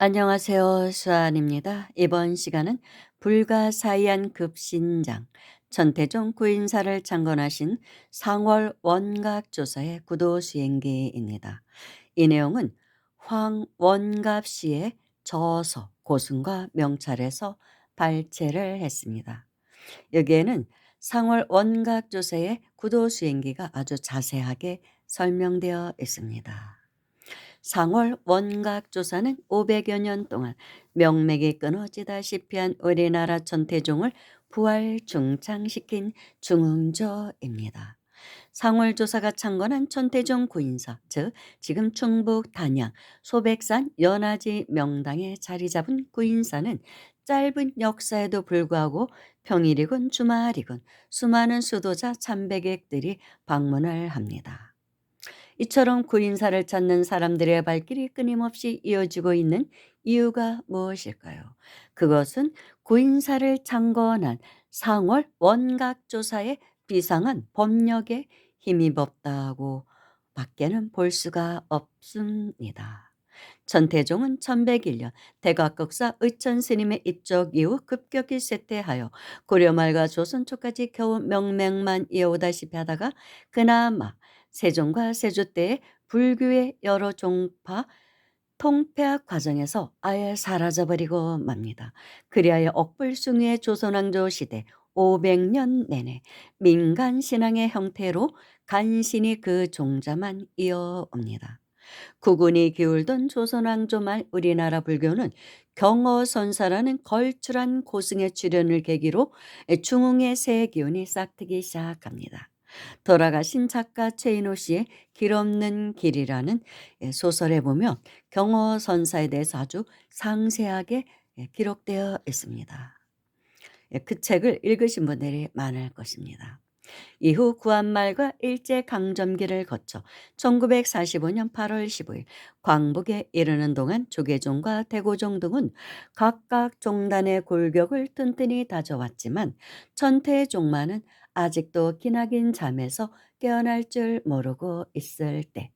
안녕하세요. 수아입니다. 이번 시간은 불가사의한 급신장 전태종 구인사를 창건하신 상월 원갑조사의 구도 수행기입니다. 이 내용은 황원갑 씨의 저서 고승과 명찰에서 발췌를 했습니다. 여기에는 상월 원각조사의 구도 수행기가 아주 자세하게 설명되어 있습니다. 상월 원각조사는 500여 년 동안 명맥이 끊어지다시피 한 우리나라 전태종을 부활 중창시킨 중흥조입니다. 상월조사가 창건한 천태종 구인사, 즉 지금 충북 단양 소백산 연화지 명당에 자리 잡은 구인사는 짧은 역사에도 불구하고 평일이건 주말이건 수많은 수도자 참배객들이 방문을 합니다. 이처럼 구인사를 찾는 사람들의 발길이 끊임없이 이어지고 있는 이유가 무엇일까요? 그것은 구인사를 창건한 상월 원각조사의 비상한 법력에 힘입었다고 밖에는 볼 수가 없습니다. 전태종은 1101년 대각극사 의천 스님의 입적 이후 급격히 쇠퇴하여 고려 말과 조선 초까지 겨우 명맥만 이어오다시피 하다가 그나마 세종과 세조 때의 불교의 여러 종파 통폐합 과정에서 아예 사라져버리고 맙니다. 그리하여 억불숭이의 조선왕조 시대 500년 내내 민간 신앙의 형태로 간신히 그 종자만 이어옵니다. 구군이 기울던 조선왕조 말 우리나라 불교는 경어선사라는 걸출한 고승의 출현을 계기로 중흥의 새 기운이 싹트기 시작합니다. 돌아가신 작가 최인호 씨의 길 없는 길이라는 예, 소설에 보면 경어선사에 대해서 아주 상세하게 예, 기록되어 있습니다. 예, 그 책을 읽으신 분들이 많을 것입니다. 이후 구한말과 일제강점기를 거쳐 1945년 8월 15일 광복에 이르는 동안 조계종과 대고종 등은 각각 종단의 골격을 튼튼히 다져왔지만 천태종만은 아직도 기나긴 잠에서 깨어날 줄 모르고 있을 때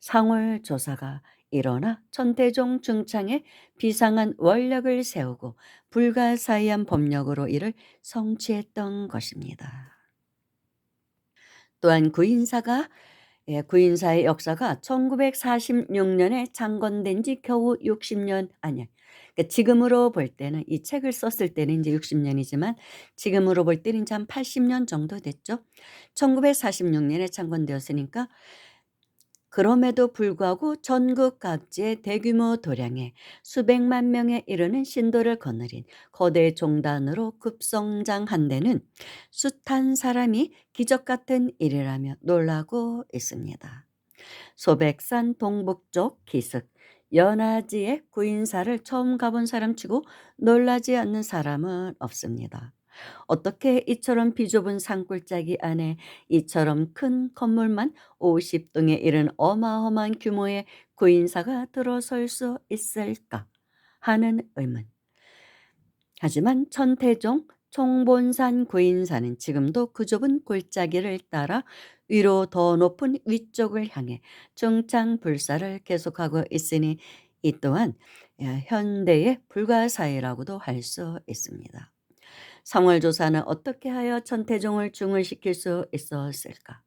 상월 조사가 일어나 천태종 중창에 비상한 원력을 세우고 불가사의한 법력으로 이를 성취했던 것입니다. 또한 구인사가 예, 구인사의 역사가 1946년에 창건된 지 겨우 60년 아니야. 그러니까 지금으로 볼 때는 이 책을 썼을 때는 이제 60년이지만 지금으로 볼 때는 이제 한 80년 정도 됐죠. 1946년에 창건되었으니까 그럼에도 불구하고 전국 각지의 대규모 도량에 수백만 명에 이르는 신도를 거느린 거대 종단으로 급성장한 데는 숱한 사람이 기적 같은 일이라며 놀라고 있습니다. 소백산 동북쪽 기슭 연화지의 구인사를 처음 가본 사람치고 놀라지 않는 사람은 없습니다. 어떻게 이처럼 비좁은 산골짜기 안에 이처럼 큰 건물만 50동에 이른 어마어마한 규모의 구인사가 들어설 수 있을까 하는 의문. 하지만 천태종 총본산 구인사는 지금도 그 좁은 골짜기를 따라 위로 더 높은 위쪽을 향해 중창 불사를 계속하고 있으니 이 또한 현대의 불가사의라고도 할 수 있습니다. 성월조사는 어떻게 하여 천태종을 중을시킬 수 있었을까?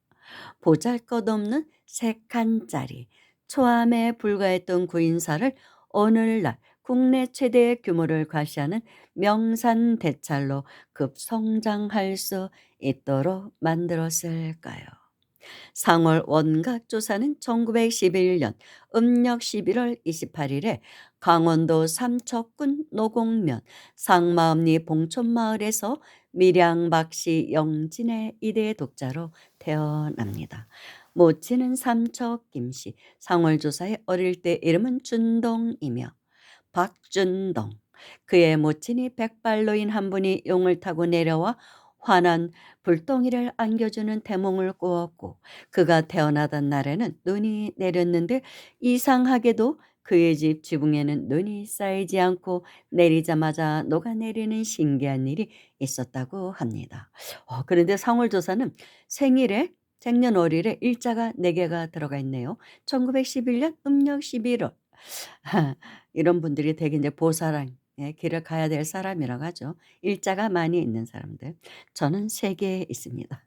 보잘것없는 세 칸짜리 초암에 불과했던 구인사를 오늘날 국내 최대의 규모를 과시하는 명산 대찰로 급성장할 수 있도록 만들었을까요? 상월 원각조사는 1911년 음력 11월 28일에 강원도 삼척군 노곡면 상마읍리 봉촌마을에서 밀양박씨 영진의 이대 독자로 태어납니다. 모친은 삼척 김씨, 상월조사의 어릴 때 이름은 준동이며 박준동. 그의 모친이 백발로인 한 분이 용을 타고 내려와 환한 불덩이를 안겨주는 대몽을 꾸었고 그가 태어나던 날에는 눈이 내렸는데 이상하게도 그의 집 지붕에는 눈이 쌓이지 않고 내리자마자 녹아내리는 신기한 일이 있었다고 합니다. 어, 그런데 상월조사는 생일에 생년월일에 일자가 4개가 들어가 있네요. 1911년 음력 11월 이런 분들이 되게 이제 보살항의 길을 가야 될 사람이라고 하죠. 일자가 많이 있는 사람들. 저는 3개 있습니다.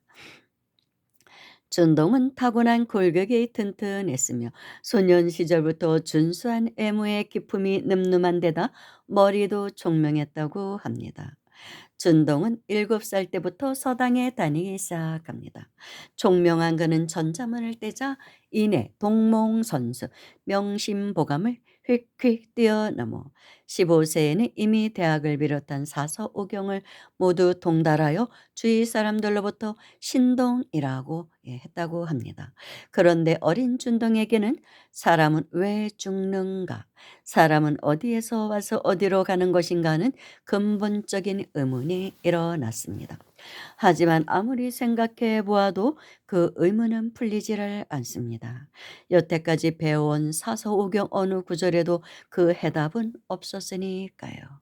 준동은 타고난 골격이 튼튼했으며 소년 시절부터 준수한 외모의 기품이 늠름한 데다 머리도 총명했다고 합니다. 준동은 7살 때부터 서당에 다니기 시작합니다. 총명한 그는 전자문을 떼자 이내 동몽 선수 명심보감을 휙휙 뛰어넘어 15세에는 이미 대학을 비롯한 사서 오경을 모두 동달하여 주위 사람들로부터 신동이라고 예, 했다고 합니다. 그런데 어린 준동에게는 사람은 왜 죽는가? 사람은 어디에서 와서 어디로 가는 것인가 하는 근본적인 의문이 일어났습니다. 하지만 아무리 생각해 보아도 그 의문은 풀리지를 않습니다. 여태까지 배워온 사서오경 어느 구절에도 그 해답은 없었으니까요.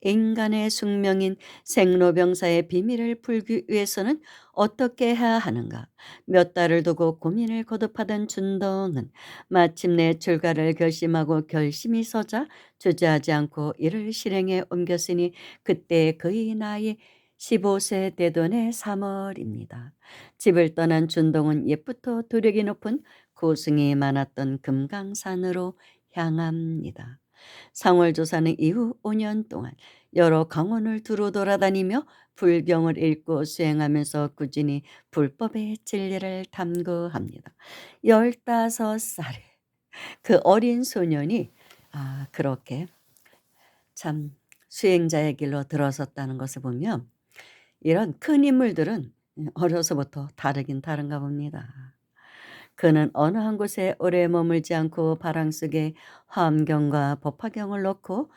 인간의 숙명인 생로병사의 비밀을 풀기 위해서는 어떻게 해야 하는가? 몇 달을 두고 고민을 거듭하던 준동은 마침내 출가를 결심하고 결심이 서자 주저하지 않고 이를 실행에 옮겼으니 그때 그의 나이 15세 되던 해 3월입니다. 집을 떠난 준동은 옛부터 두력이 높은 고승이 많았던 금강산으로 향합니다. 상월조사는 이후 5년 동안 여러 강원을 두루 돌아다니며 불경을 읽고 수행하면서 꾸준히 불법의 진리를 탐구합니다. 15살에 그 어린 소년이 아, 그렇게 참 수행자의 길로 들어섰다는 것을 보면 이런 큰 인물들은 어려서부터 다르긴 다른가 봅니다. 그는 어느 한 곳에 오래 머물지 않고 바람 속에 화엄경과 법화경을 놓고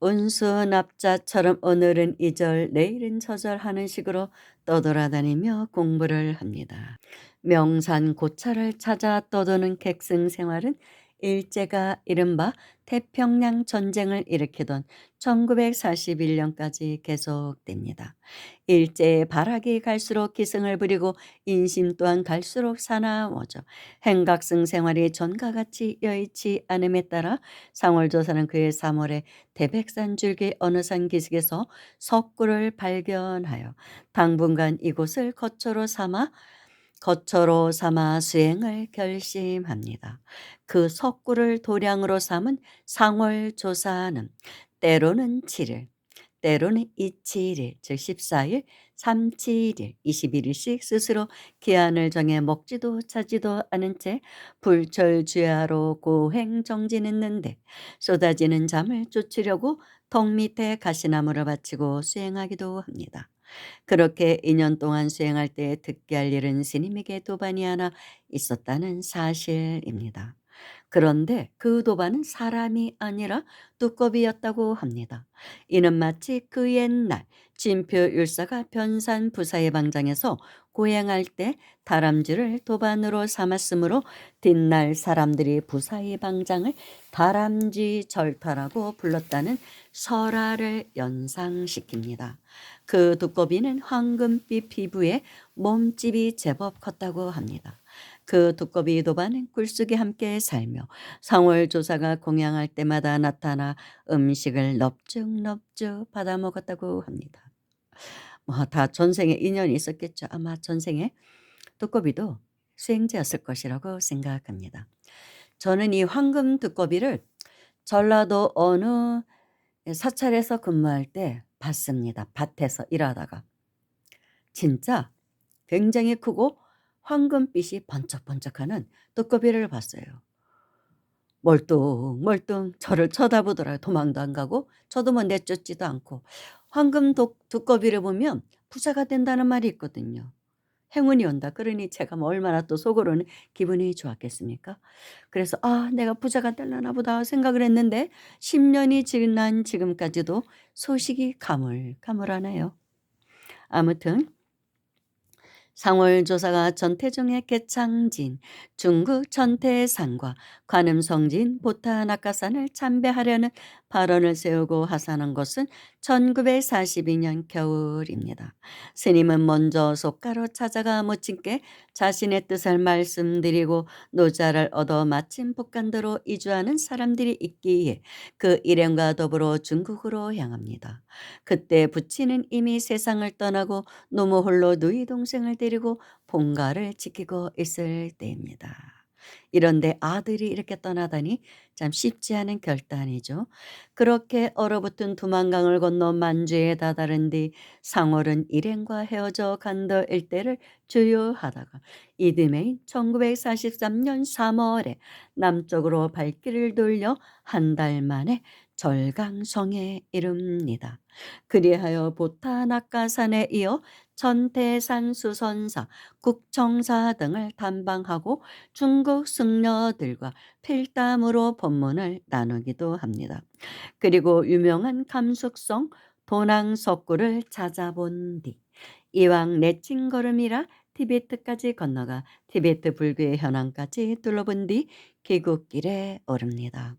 운수 납자처럼 오늘은 이절 내일은 저절 하는 식으로 떠돌아다니며 공부를 합니다. 명산 고차를 찾아 떠도는 객승 생활은 일제가 이른바 태평양 전쟁을 일으키던 1941년까지 계속됩니다. 일제의 발악이 갈수록 기승을 부리고 인심 또한 갈수록 사나워져 행각승 생활이 전과 같이 여의치 않음에 따라 상월조사는 그의 3월에 대백산 줄기 어느 산 기슭에서 석굴을 발견하여 당분간 이곳을 거처로 삼아 거처로 삼아 수행을 결심합니다. 그 석굴을 도량으로 삼은 상월조사는 때로는 7일, 때로는 27일, 즉 14일, 37일, 21일씩 스스로 기한을 정해 먹지도 차지도 않은 채 불철주야로 고행 정진했는데 쏟아지는 잠을 쫓으려고 턱 밑에 가시나무를 바치고 수행하기도 합니다. 그렇게 2년 동안 수행할 때 듣게 할 일은 스님에게 도반이 하나 있었다는 사실입니다. 그런데 그 도반은 사람이 아니라 두꺼비였다고 합니다. 이는 마치 그 옛날 진표 율사가 변산 부사의 방장에서 고행할 때 다람쥐를 도반으로 삼았으므로 뒷날 사람들이 부사의 방장을 다람쥐 절타라고 불렀다는 설화를 연상시킵니다. 그 두꺼비는 황금빛 피부에 몸집이 제법 컸다고 합니다. 그 두꺼비 도반은 굴속에 함께 살며 상월조사가 공양할 때마다 나타나 음식을 넙죽넙죽 받아 먹었다고 합니다. 뭐 다 전생에 인연이 있었겠죠. 아마 전생에 두꺼비도 수행자였을 것이라고 생각합니다. 저는 이 황금 두꺼비를 전라도 어느 사찰에서 근무할 때 봤습니다. 밭에서 일하다가. 진짜 굉장히 크고 황금빛이 번쩍번쩍하는 두꺼비를 봤어요. 멀뚱멀뚱 저를 쳐다보더라고요. 도망도 안 가고 저도 뭐 내쫓지도 않고. 황금 두꺼비를 보면 부자가 된다는 말이 있거든요. 행운이 온다. 그러니 제가 뭐 얼마나 또 속으로는 기분이 좋았겠습니까? 그래서 아, 내가 부자가 되려나 보다 생각을 했는데 10년이 지난 지금까지도 소식이 가물가물하네요. 아무튼 상월조사가 전태종의 개창진, 중국 전태산과 관음성진 보타낙가산을 참배하려는 발언을 세우고 하산한 것은 1942년 겨울입니다. 스님은 먼저 속가로 찾아가 모친께 자신의 뜻을 말씀드리고 노자를 얻어 마침 북간도로 이주하는 사람들이 있기에 그 일행과 더불어 중국으로 향합니다. 그때 부친은 이미 세상을 떠나고 노모 홀로 누이 동생을 데리고 본가를 지키고 있을 때입니다. 이런데 아들이 이렇게 떠나다니 참 쉽지 않은 결단이죠. 그렇게 얼어붙은 두만강을 건너 만주에 다다른 뒤 상월은 일행과 헤어져 간도 일대를 주유하다가 이듬해인 1943년 3월에 남쪽으로 발길을 돌려 한 달 만에 절강성에 이릅니다. 그리하여 보타 낙가산에 이어 전태산 수선사, 국청사 등을 탐방하고 중국 승려들과 필담으로 법문을 나누기도 합니다. 그리고 유명한 감숙성 도낭석굴을 찾아본 뒤 이왕 내친 걸음이라 티베트까지 건너가 티베트 불교의 현황까지 둘러본 뒤 귀국길에 오릅니다.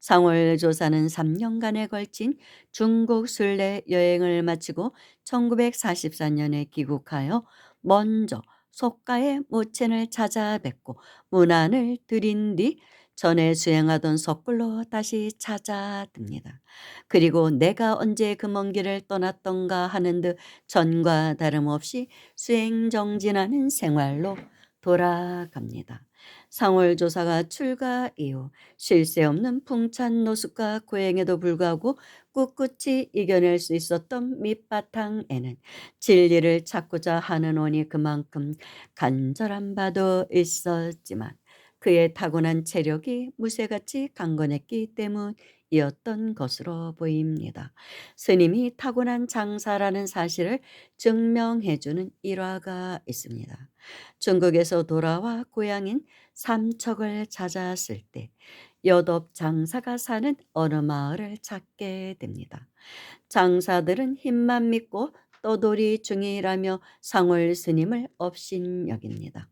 상월 조사는 3년간에 걸친 중국 순례 여행을 마치고 1944년에 귀국하여 먼저 속가의 모친을 찾아뵙고 문안을 드린 뒤 전에 수행하던 석굴로 다시 찾아듭니다. 그리고 내가 언제 그 먼 길을 떠났던가 하는 듯 전과 다름없이 수행정진하는 생활로 돌아갑니다. 상월조사가 출가 이후 쉴새 없는 풍찬 노숙과 고행에도 불구하고 꿋꿋이 이겨낼 수 있었던 밑바탕에는 진리를 찾고자 하는 원이 그만큼 간절한 바도 있었지만 그의 타고난 체력이 무쇠같이 강건했기 때문 이었던 것으로 보입니다. 스님이 타고난 장사라는 사실을 증명해주는 일화가 있습니다. 중국에서 돌아와 고향인 삼척을 찾았을 때 여덟 장사가 사는 어느 마을을 찾게 됩니다. 장사들은 힘만 믿고 떠돌이 중이라며 상월 스님을 업신여깁니다.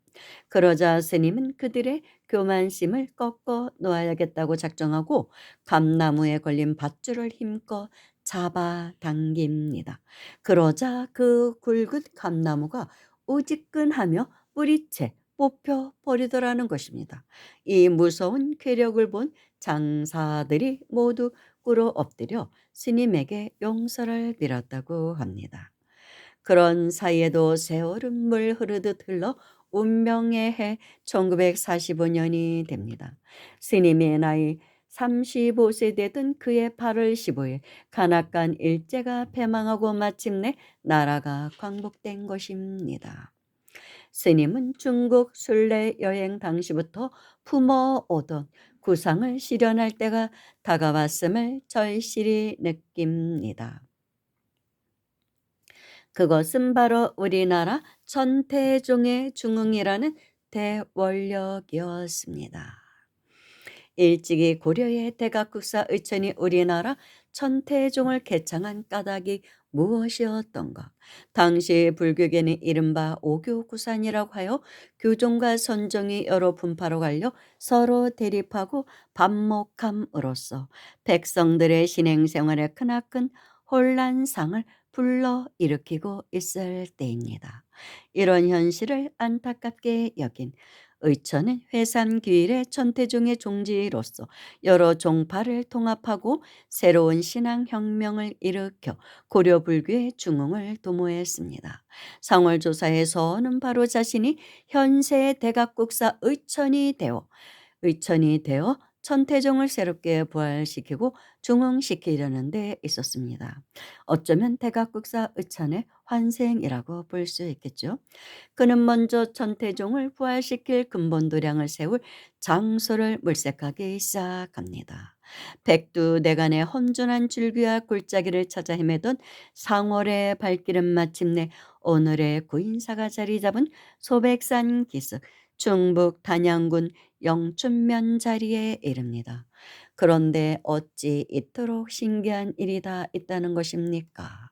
그러자 스님은 그들의 교만심을 꺾어 놓아야겠다고 작정하고 감나무에 걸린 밧줄을 힘껏 잡아 당깁니다. 그러자 그 굵은 감나무가 우지끈하며 뿌리채 뽑혀 버리더라는 것입니다. 이 무서운 괴력을 본 장사들이 모두 꿇어 엎드려 스님에게 용서를 빌었다고 합니다. 그런 사이에도 세월은 물 흐르듯 흘러 운명의 해 1945년이 됩니다. 스님의 나이 35세 되던 그의 8월 15일 가나깐 일제가 패망하고 마침내 나라가 광복된 것입니다. 스님은 중국 순례 여행 당시부터 품어오던 구상을 실현할 때가 다가왔음을 절실히 느낍니다. 그것은 바로 우리나라 천태종의 중흥이라는 대원력이었습니다. 일찍이 고려의 대각국사 의천이 우리나라 천태종을 개창한 까닭이 무엇이었던가? 당시 불교계는 이른바 오교구산이라고 하여 교종과 선종이 여러 분파로 갈려 서로 대립하고 반목함으로써 백성들의 신행생활에 크나큰 혼란상을 불러 일으키고 있을 때입니다. 이런 현실을 안타깝게 여긴 의천은 회삼귀일의 천태종의 종지로서 여러 종파를 통합하고 새로운 신앙혁명을 일으켜 고려불교의 중흥을 도모했습니다. 상월조사에서는 바로 자신이 현세의 대각국사 의천이 되어 의천이 되어 천태종을 새롭게 부활시키고 중흥시키려는 데 있었습니다. 어쩌면 대각국사 의찬의 환생이라고 볼 수 있겠죠. 그는 먼저 천태종을 부활시킬 근본도량을 세울 장소를 물색하기 시작합니다. 백두대간의 험준한 줄기와 골짜기를 찾아 헤매던 상월의 발길은 마침내 오늘의 구인사가 자리 잡은 소백산 기슭 충북 단양군 영춘면 자리에 이릅니다. 그런데 어찌 이토록 신기한 일이 다 있다는 것입니까?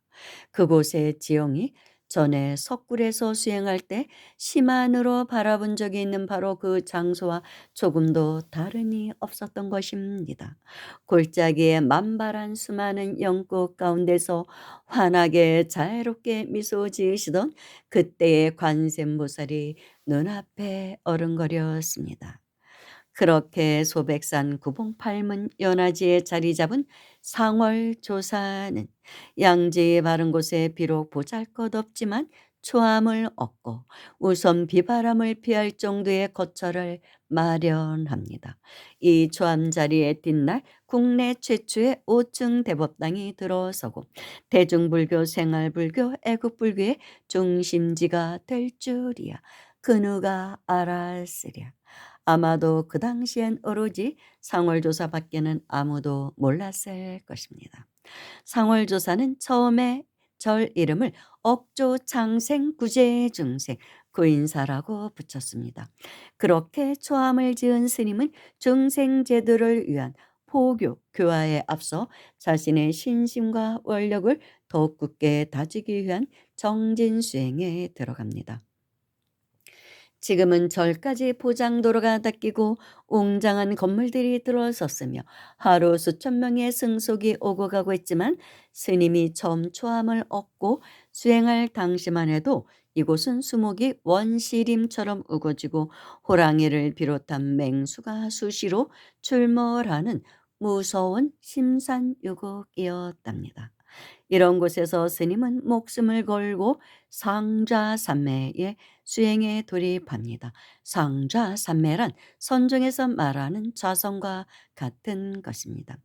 그곳의 지형이 전에 석굴에서 수행할 때 심안으로 바라본 적이 있는 바로 그 장소와 조금도 다름이 없었던 것입니다. 골짜기에 만발한 수많은 영꽃 가운데서 환하게 자애롭게 미소 지으시던 그때의 관세음보살이 눈앞에 어른거렸습니다. 그렇게 소백산 구봉팔문 연화지에 자리 잡은 상월조사는 양지의 바른 곳에 비록 보잘것없지만 초함을 얻고 우선 비바람을 피할 정도의 거처를 마련합니다. 이 초함 자리에 뒷날 국내 최초의 5층 대법당이 들어서고 대중불교, 생활불교, 애국불교의 중심지가 될 줄이야. 그 누가 알았으랴. 아마도 그 당시엔 오로지 상월조사 밖에는 아무도 몰랐을 것입니다. 상월조사는 처음에 절 이름을 억조 창생 구제 중생 구인사라고 붙였습니다. 그렇게 초함을 지은 스님은 중생 제도를 위한 포교, 교화에 앞서 자신의 신심과 원력을 더욱 굳게 다지기 위한 정진 수행에 들어갑니다. 지금은 절까지 포장도로가 닦이고 웅장한 건물들이 들어섰으며 하루 수천 명의 승속이 오고 가고 있지만 스님이 처음 초함을 얻고 수행할 당시만 해도 이곳은 수목이 원시림처럼 우거지고 호랑이를 비롯한 맹수가 수시로 출몰하는 무서운 심산유곡이었답니다. 이런 곳에서 스님은 목숨을 걸고 상좌삼매의 수행에 돌입합니다. 상좌삼매란 선종에서 말하는 좌성과 같은 것입니다.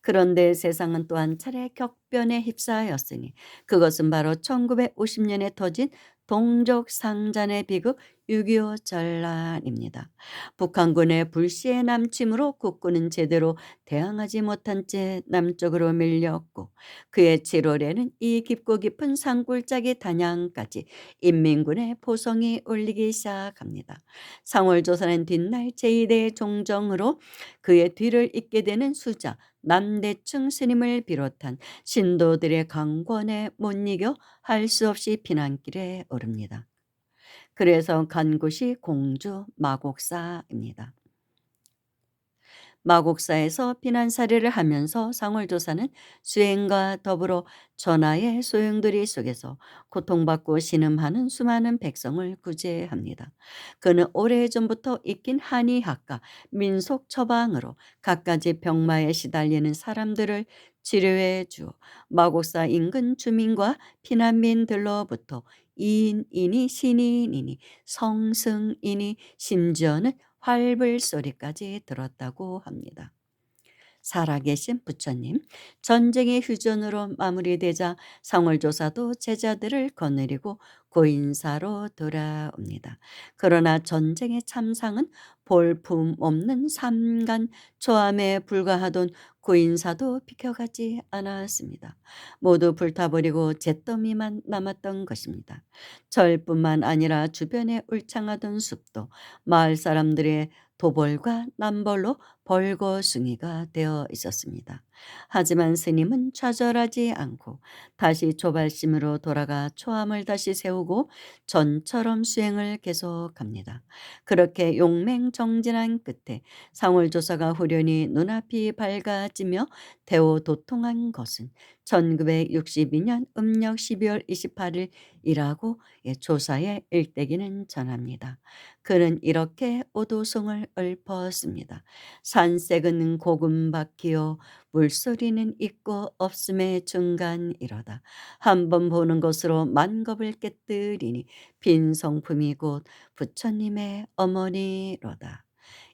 그런데 세상은 또한 차례 격변에 휩싸였으니 그것은 바로 1950년에 터진 동족 상잔의 비극 6.25 전란입니다. 북한군의 불시의 남침으로 국군은 제대로 대항하지 못한 채 남쪽으로 밀렸고 그의 7월에는 이 깊고 깊은 산골짜기 단양까지 인민군의 포성이 울리기 시작합니다. 상월조선은 뒷날 제2대 종정으로 그의 뒤를 잇게 되는 수자 남대충 스님을 비롯한 신도들의 강권에 못 이겨 할 수 없이 피난길에 오릅니다. 그래서 간 곳이 공주 마곡사입니다. 마곡사에서 피난 사례를 하면서 상월조사는 수행과 더불어 전하의 소용돌이 속에서 고통받고 신음하는 수많은 백성을 구제합니다. 그는 오래전부터 익힌 한의학과 민속 처방으로 갖가지 병마에 시달리는 사람들을 치료해 주어 마곡사 인근 주민과 피난민들로부터 이인이니 신인이니 성승이니 심지어는 활불 소리까지 들었다고 합니다. 살아계신 부처님, 전쟁의 휴전으로 마무리되자 상월조사도 제자들을 거느리고 고인사로 돌아옵니다. 그러나 전쟁의 참상은 볼품 없는 삼간 초암에 불과하던 고인사도 비켜가지 않았습니다. 모두 불타버리고 잿더미만 남았던 것입니다. 절뿐만 아니라 주변에 울창하던 숲도 마을 사람들의 도벌과 남벌로 벌거숭이가 되어 있었습니다. 하지만 스님은 좌절하지 않고 다시 조발심으로 돌아가 초함을 다시 세우고 전처럼 수행을 계속합니다. 그렇게 용맹정진한 끝에 상월조사가 후련히 눈앞이 밝아지며 대오도통한 것은 1962년 음력 12월 28일이라고 조사의 일대기는 전합니다. 그는 이렇게 오도송을 읊었습니다. 산색은 고금박히요 물소리는 있고 없음의 중간이로다. 한번 보는 것으로 만겁을 깨뜨리니 빈 성품이 곧 부처님의 어머니로다.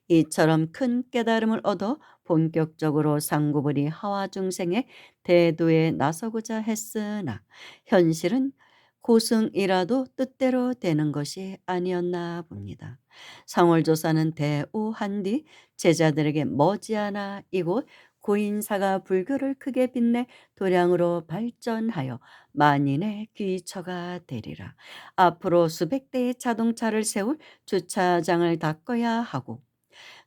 이처럼 큰 깨달음을 얻어 본격적으로 상구불이 하와 중생의 대도에 나서고자 했으나 현실은 고승이라도 뜻대로 되는 것이 아니었나 봅니다. 상월조사는 대우한 뒤 제자들에게 머지않아 이곳 고인사가 불교를 크게 빛내 도량으로 발전하여 만인의 귀처가 되리라. 앞으로 수백 대의 자동차를 세울 주차장을 닦아야 하고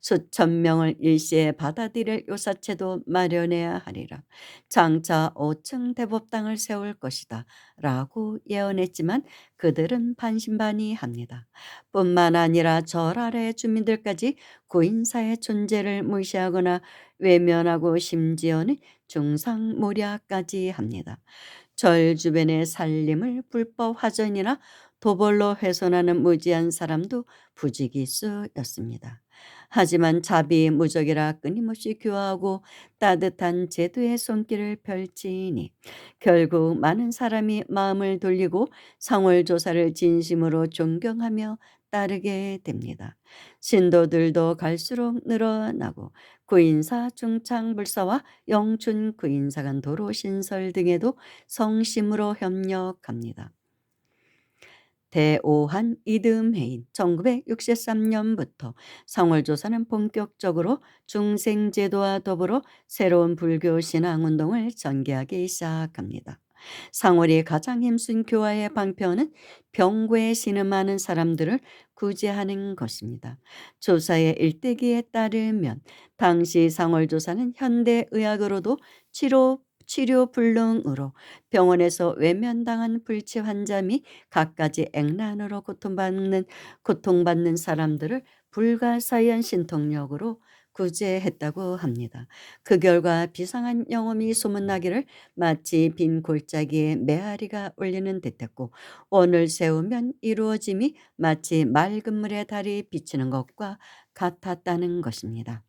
수천 명을 일시에 받아들일 요사체도 마련해야 하리라. 장차 5층 대법당을 세울 것이다. 라고 예언했지만 그들은 반신반의합니다. 뿐만 아니라 절 아래 주민들까지 구인사의 존재를 무시하거나 외면하고 심지어는 중상모략까지 합니다. 절 주변의 살림을 불법 화전이나 도벌로 훼손하는 무지한 사람도 부지기수였습니다. 하지만 자비 무적이라 끊임없이 교화하고 따뜻한 제도의 손길을 펼치니 결국 많은 사람이 마음을 돌리고 상월조사를 진심으로 존경하며 따르게 됩니다. 신도들도 갈수록 늘어나고 구인사, 중창불사와 영춘 구인사간 도로 신설 등에도 성심으로 협력합니다. 대오한 이듬해인 1963년부터 상월조사는 본격적으로 중생제도와 더불어 새로운 불교 신앙운동을 전개하기 시작합니다. 상월이 가장 힘쓴 교화의 방편은 병고에 신음하는 사람들을 구제하는 것입니다. 조사의 일대기에 따르면 당시 상월조사는 현대의학으로도 치료 치료 불능으로 병원에서 외면당한 불치 환자 및 갖가지 액난으로 고통받는 고통받는 사람들을 불가사의한 신통력으로 구제했다고 합니다. 그 결과 비상한 영험이 소문나기를 마치 빈 골짜기에 메아리가 울리는 듯했고 원을 세우면 이루어짐이 마치 맑은 물에 달이 비치는 것과 같았다는 것입니다.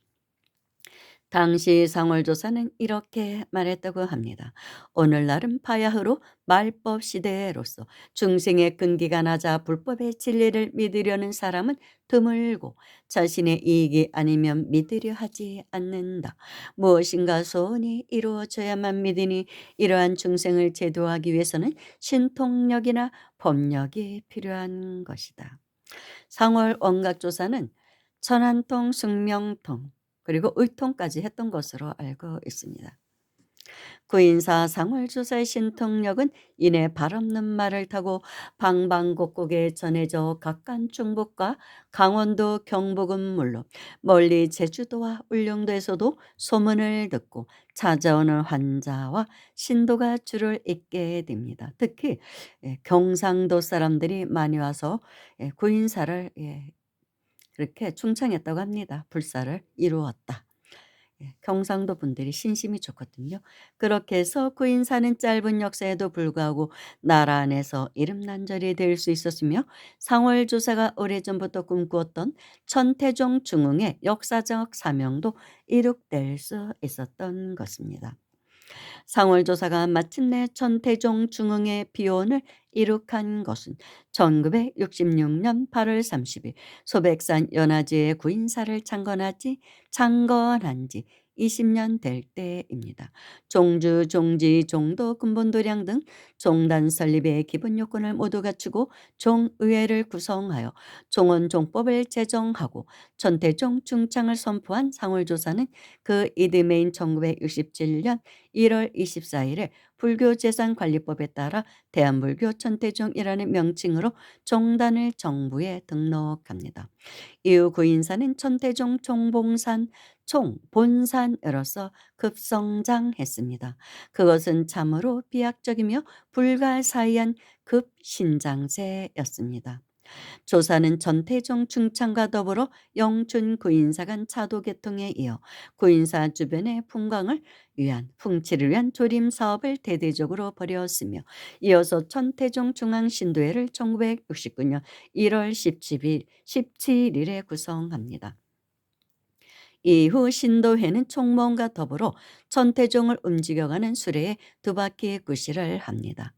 당시 상월조사는 이렇게 말했다고 합니다. 오늘날은 바야흐로 말법 시대로서 중생의 근기가 낮아 불법의 진리를 믿으려는 사람은 드물고 자신의 이익이 아니면 믿으려 하지 않는다. 무엇인가 소원이 이루어져야만 믿으니 이러한 중생을 제도하기 위해서는 신통력이나 법력이 필요한 것이다. 상월 원각조사는 천안통, 승명통, 그리고 의통까지 했던 것으로 알고 있습니다. 구인사 상월조사의 신통력은 이내 발없는 말을 타고 방방곡곡에 전해져 각간 중북과 강원도 경북은 물론 멀리 제주도와 울릉도에서도 소문을 듣고 찾아오는 환자와 신도가 줄을 잇게 됩니다. 특히 예, 경상도 사람들이 많이 와서 예, 구인사를 예, 그렇게 충청했다고 합니다. 불사를 이루었다. 예, 경상도 분들이 신심이 좋거든요. 그렇게 해서 구인사는 짧은 역사에도 불구하고 나라 안에서 이름난 절이 될 수 있었으며 상월조사가 오래전부터 꿈꾸었던 천태종 중흥의 역사적 사명도 이룩될 수 있었던 것입니다. 상월조사가 마침내 천태종 중흥의 비원을 이룩한 것은 1966년 8월 30일 소백산 연화지의 구인사를 창건하지 창건한 지 20년 될 때입니다. 종주, 종지, 종도, 근본도량 등 종단 설립의 기본 요건을 모두 갖추고 종의회를 구성하여 종원 종법을 제정하고 전태종 중창을 선포한 상월조사는 그 이듬해인 1967년 1월 24일에 불교재산관리법에 따라 대한불교 천태종이라는 명칭으로 종단을 정부에 등록합니다. 이후 구인사는 천태종 총봉산 총본산으로서 급성장했습니다. 그것은 참으로 비약적이며 불가사의한 급신장세였습니다. 조사는 전태종 충창과 더불어 영춘 구인사 간 차도 개통에 이어 구인사 주변의 풍광을 위한 풍치를 위한 조림 사업을 대대적으로 벌였으며 이어서 천태종 중앙신도회를 1969년 1월 17일, 17일에 구성합니다. 이후 신도회는 총무원과 더불어 천태종을 움직여가는 수레에 두 바퀴의 구실을 합니다.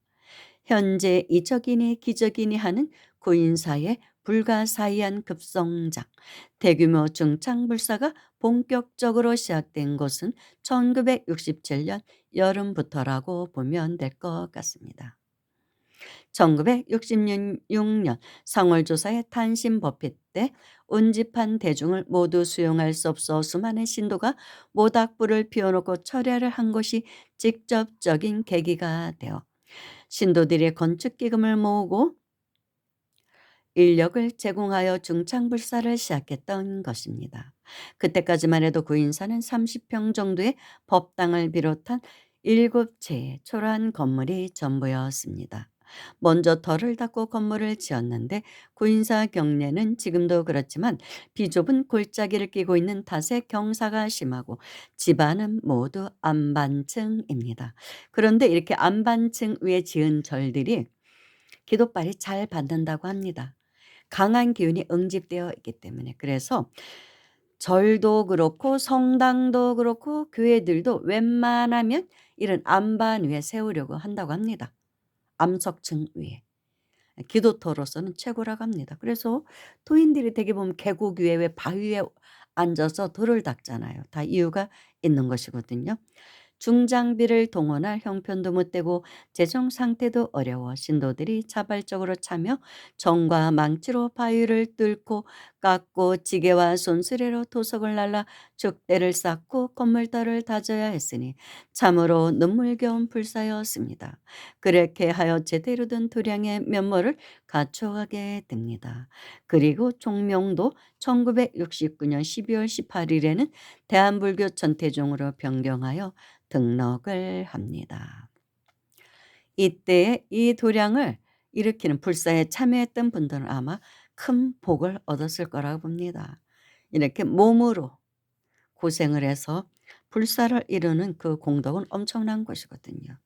현재 이적이니 기적이니 하는 구인사의 불가사의한 급성장, 대규모 중창불사가 본격적으로 시작된 것은 1967년 여름부터라고 보면 될 것 같습니다. 1966년 상월조사의 탄신 법회 때 운집한 대중을 모두 수용할 수 없어 수많은 신도가 모닥불을 피워놓고 철야를 한 것이 직접적인 계기가 되어 신도들의 건축기금을 모으고 인력을 제공하여 중창불사를 시작했던 것입니다. 그때까지만 해도 구인사는 30평 정도의 법당을 비롯한 7채의 초라한 건물이 전부였습니다. 먼저 덜을 닦고 건물을 지었는데 구인사 경내는 지금도 그렇지만 비좁은 골짜기를 끼고 있는 탓에 경사가 심하고 집안은 모두 안반층입니다. 그런데 이렇게 안반층 위에 지은 절들이 기도발이 잘 받는다고 합니다. 강한 기운이 응집되어 있기 때문에. 그래서 절도 그렇고 성당도 그렇고 교회들도 웬만하면 이런 안반 위에 세우려고 한다고 합니다. 암석층 위에. 기도터로서는 최고라고 합니다. 그래서 토인들이 되게 보면 계곡 위에 왜 바위에 앉아서 돌을 닦잖아요. 다 이유가 있는 것이거든요. 중장비를 동원할 형편도 못 되고 재정 상태도 어려워 신도들이 자발적으로 참여 정과 망치로 바위를 뚫고 깎고 지게와 손수레로 토석을 날라 죽대를 쌓고 건물들을 다져야 했으니 참으로 눈물겨운 불사였습니다. 그렇게 하여 제대로 된 도량의 면모를 갖춰가게 됩니다. 그리고 종명도 1969년 12월 18일에는 대한불교 전태종으로 변경하여 등록을 합니다. 이때 이 도량을 일으키는 불사에 참여했던 분들은 아마 큰 복을 얻었을 거라고 봅니다. 이렇게 몸으로 고생을 해서 불사를 이루는 그 공덕은 엄청난 것이거든요.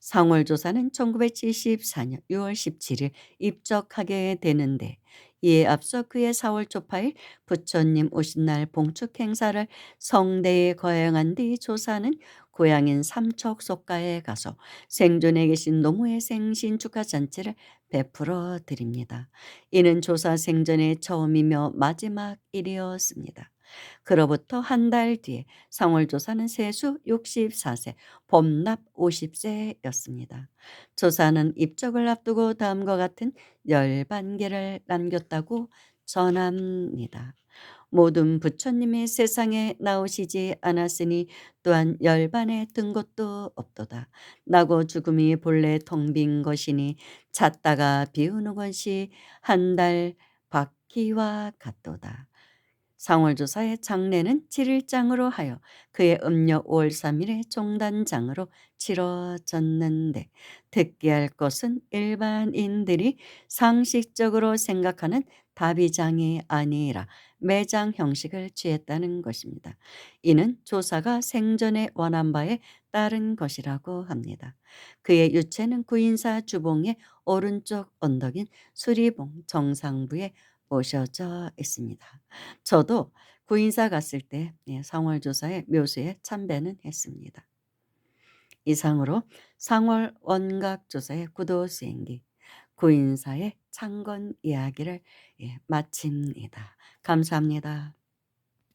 상월조사는 1974년 6월 17일 입적하게 되는데 이에 앞서 그의 4월 초파일 부처님 오신 날 봉축 행사를 성대에 거행한 뒤 조사는 고향인 삼척 속가에 가서 생존에 계신 노무의 생신 축하 잔치를 베풀어 드립니다. 이는 조사 생전의 처음이며 마지막 일이었습니다. 그로부터 한 달 뒤에 상월조사는 세수 64세, 범납 50세였습니다. 조사는 입적을 앞두고 다음과 같은 열반계를 남겼다고 전합니다. 모든 부처님이 세상에 나오시지 않았으니 또한 열반에 든 것도 없도다. 나고 죽음이 본래 텅 빈 것이니 찾다가 비우는 것이 한 달 바퀴와 같도다. 상월조사의 장례는 7일장으로 하여 그의 음력 5월 3일에 종단장으로 치러졌는데 특기할 것은 일반인들이 상식적으로 생각하는 다비장이 아니라 매장 형식을 취했다는 것입니다. 이는 조사가 생전에 원한 바에 따른 것이라고 합니다. 그의 유체는 구인사 주봉의 오른쪽 언덕인 수리봉 정상부에 모셔져 있습니다. 저도 구인사 갔을 때 예, 상월조사의 묘수에 참배는 했습니다. 이상으로 상월 원각조사의 구도수행기 구인사의 창건 이야기를 예, 마칩니다. 감사합니다.